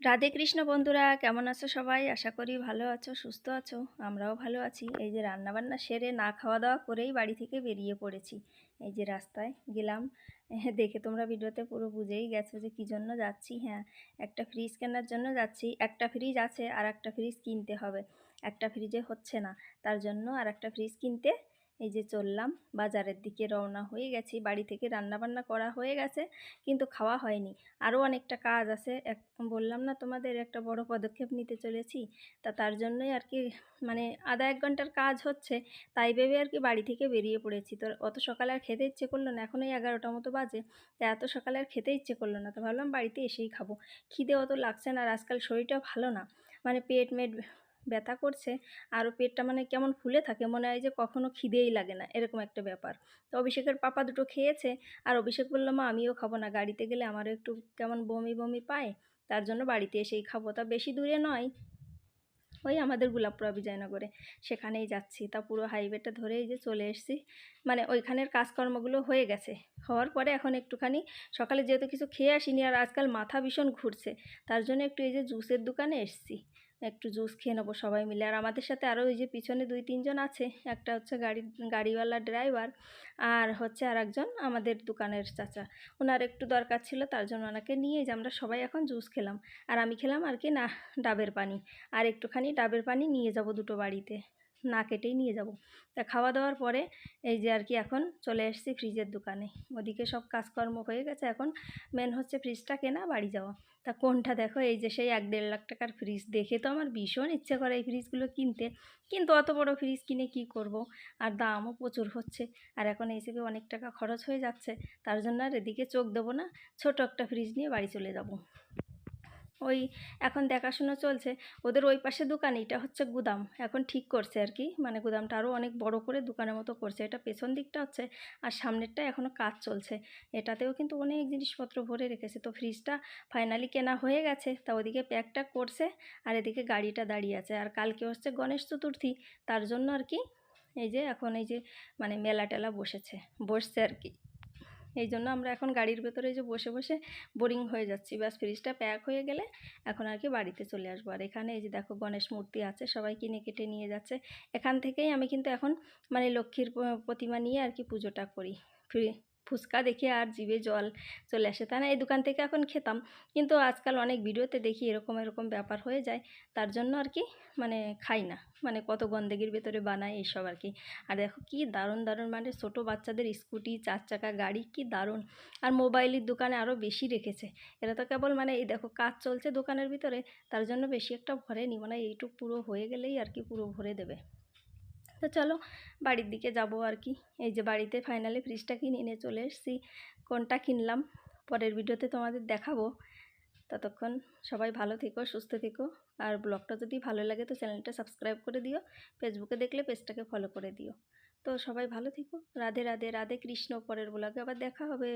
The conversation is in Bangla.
রাধে কৃষ্ণ বন্ধুরা, কেমন আছো সবাই? আশা করি ভালো আছো, সুস্থ আছো, আমরাও ভালো আছি। এই যে রান্নাবান্না সেরে না খাওয়া দাওয়া করেই বাড়ি থেকে বেরিয়ে পড়েছি। এই যে রাস্তায় গেলাম। দেখে তোমরা ভিডিওতে পুরো বুঝেই গেছো যে কী জন্য যাচ্ছি। হ্যাঁ একটা ফ্রিজ কেনার জন্য যাচ্ছি। একটা ফ্রিজ আছে আর একটা ফ্রিজ কিনতে হবে। একটা ফ্রিজে হচ্ছে না। তার জন্য আর একটা ফ্রিজ কিনতে এই যে চললাম, বাজারের দিকে রওনা হয়ে গেছি। বাড়ি থেকে রান্নাবান্না করা হয়ে গেছে, কিন্তু খাওয়া হয়নি। আরও অনেকটা কাজ আছে। এক, বললাম না তোমাদের একটা বড় পদক্ষেপ নিতে চলেছি? তা তার জন্যই আর কি মানে আধা এক ঘণ্টার কাজ হচ্ছে, তাই ভেবে আর কি বাড়ি থেকে বেরিয়ে পড়েছি। তো অত সকালে আর খেতে ইচ্ছে করল না এখনই এগারোটা মতো বাজে, তা এত সকালে আর খেতে ইচ্ছে করল না। তো ভাবলাম বাড়িতে এসেই খাব। খিদে অত লাগছে না আর আজকাল শরীরটা ভালো না। মানে পেট মেট ব্যথা করছে আরও পেটটা মানে কেমন ফুলে থাকে মনে হয় যে কখনো খিদেই লাগে না, এরকম একটা ব্যাপার। তো অভিষেকের পাপা দুটো খেয়েছে, আর অভিষেক বলল, মা, আমিও খাব না, গাড়িতে গেলে আমারও একটু কেমন বমি বমি পায়, তার জন্য বাড়িতে এসেই খাব। তা বেশি দূরে নয়, ওই আমাদের গোলাপপুরা বিজয়নগরে, সেখানেই যাচ্ছি। তা পুরো হাইওয়েটা ধরেই যে চলে এসেছি মানে ওইখানের কাজকর্মগুলো হয়ে গেছে। হওয়ার পরে এখন একটুখানি, সকালে যেহেতু কিছু খেয়ে আসিনি, আর আজকাল মাথা ভীষণ ঘুরছে, তার জন্য একটু এই যে জুসের দোকানে এসেছি। একটু জুস খেয়ে নেব সবাই মিলে। আর আমাদের সাথে আরও ওই যে পিছনে দুই, তিনজন আছে। একটা হচ্ছে গাড়ি, গাড়িওয়ালা ড্রাইভার আর হচ্ছে আর একজন আমাদের দোকানের চাচা। ওনার একটু দরকার ছিল, তার জন্য ওনাকে নিয়ে যে আমরা সবাই এখন জুস খেলাম। আর আমি খেলাম আর কি না, ডাবের পানি। আর একটুখানি ডাবের পানি নিয়ে যাব দুটো বাড়িতে। না কেটেই নিয়ে যাব। তা খাওয়া দাওয়ার পরে এই যে আর কি এখন চলে এসেছি ফ্রিজের দোকানে। ওদিকে সব কাজকর্ম হয়ে গেছে, এখন মেন হচ্ছে ফ্রিজটা কেনা, বাড়ি যাওয়া। তা কোনটা দেখো, এই যে সেই এক দেড় লাখ টাকার ফ্রিজ দেখে তো আমার ভীষণ ইচ্ছে করে এই ফ্রিজগুলো কিনতে। কিন্তু অত বড় ফ্রিজ কিনে কি করব? আর দামও প্রচুর হচ্ছে। আর এখন এই হিসেবে অনেক টাকা খরচ হয়ে যাচ্ছে। তার জন্য আর এদিকে চোখ দেবো না, ছোট একটা ফ্রিজ নিয়ে বাড়ি চলে যাব। ওই এখন দেখাশুনো চলছে। ওদের ওই পাশে দোকান, এটা হচ্ছে গুদাম। এখন ঠিক করছে আর কি। মানে গুদামটা আরও অনেক বড় করে দোকানের মতো করছে। এটা পেছন দিকটা হচ্ছে আর সামনেরটা এখনও কাজ চলছে। এটাতেও কিন্তু অনেক জিনিসপত্র ভরে রেখেছে। তো ফ্রিজটা ফাইনালি কেনা হয়ে গেছে। তা ওদিকে প্যাকটা করছে আর এদিকে গাড়িটা দাঁড়িয়ে আছে। আর কালকে হচ্ছে গণেশ চতুর্থী। তার জন্য আর কি এই যে এখন এই যে মানে মেলা টেলা বসেছে। বসছে আর কি। এই জন্য আমরা এখন গাড়ির ভেতরে যে বসে বসে বোরিং হয়ে যাচ্ছি। ব্যাস ফ্রিজটা প্যাক হয়ে গেলে এখন আর কি বাড়িতে চলে আসব। আর এখানে এই যে দেখো গণেশ মূর্তি আছে, সবাই কিনে কেটে নিয়ে যাচ্ছে। এখান থেকেই আমি কিন্তু এখন মানে লক্ষ্মীর প্রতিমা নিয়ে আর কি পুজোটা করি। ফ্রি ফুচকা দেখে আর জিভে জল চলে আসে। তাই না, এই দোকান থেকে এখন খেতাম। কিন্তু আজকাল অনেক ভিডিওতে দেখি এরকম এরকম ব্যাপার হয়ে যায়। তার জন্য আর কি মানে খাই না। মানে কত গন্দেগির ভেতরে বানায় এইসব আর কি। আর দেখো কি দারুণ দারুণ মানে ছোটো বাচ্চাদের স্কুটি, চার চাকা গাড়ি কি দারুণ। আর মোবাইলের দোকানে আরও বেশি রেখেছে। এরা তো কেবল মানে এই দেখো কাজ চলছে দোকানের ভিতরে, তার জন্য বেশি একটা ভরে ভরেনি। মানে এইটুক পুরো হয়ে গেলেই আর কি পুরো ভরে দেবে। তো চলো বাড়ির দিকে যাব আর কি। এই যে বাড়িতে ফাইনালি ফ্রিজটা কিনে নিয়ে চলে এসেছি। কোনটা কিনলাম পরের ভিডিওতে তোমাদের দেখাবো। ততক্ষণ সবাই ভালো থেকো, সুস্থ থেকো। আর ব্লগটা যদি ভালো লাগে তো চ্যানেলটা সাবস্ক্রাইব করে দিও। ফেসবুকে দেখলে পেজটাকে ফলো করে দিও। তো সবাই ভালো থেকো। রাধে রাধে রাধে কৃষ্ণ। পরের ব্লগে আবার দেখা হবে।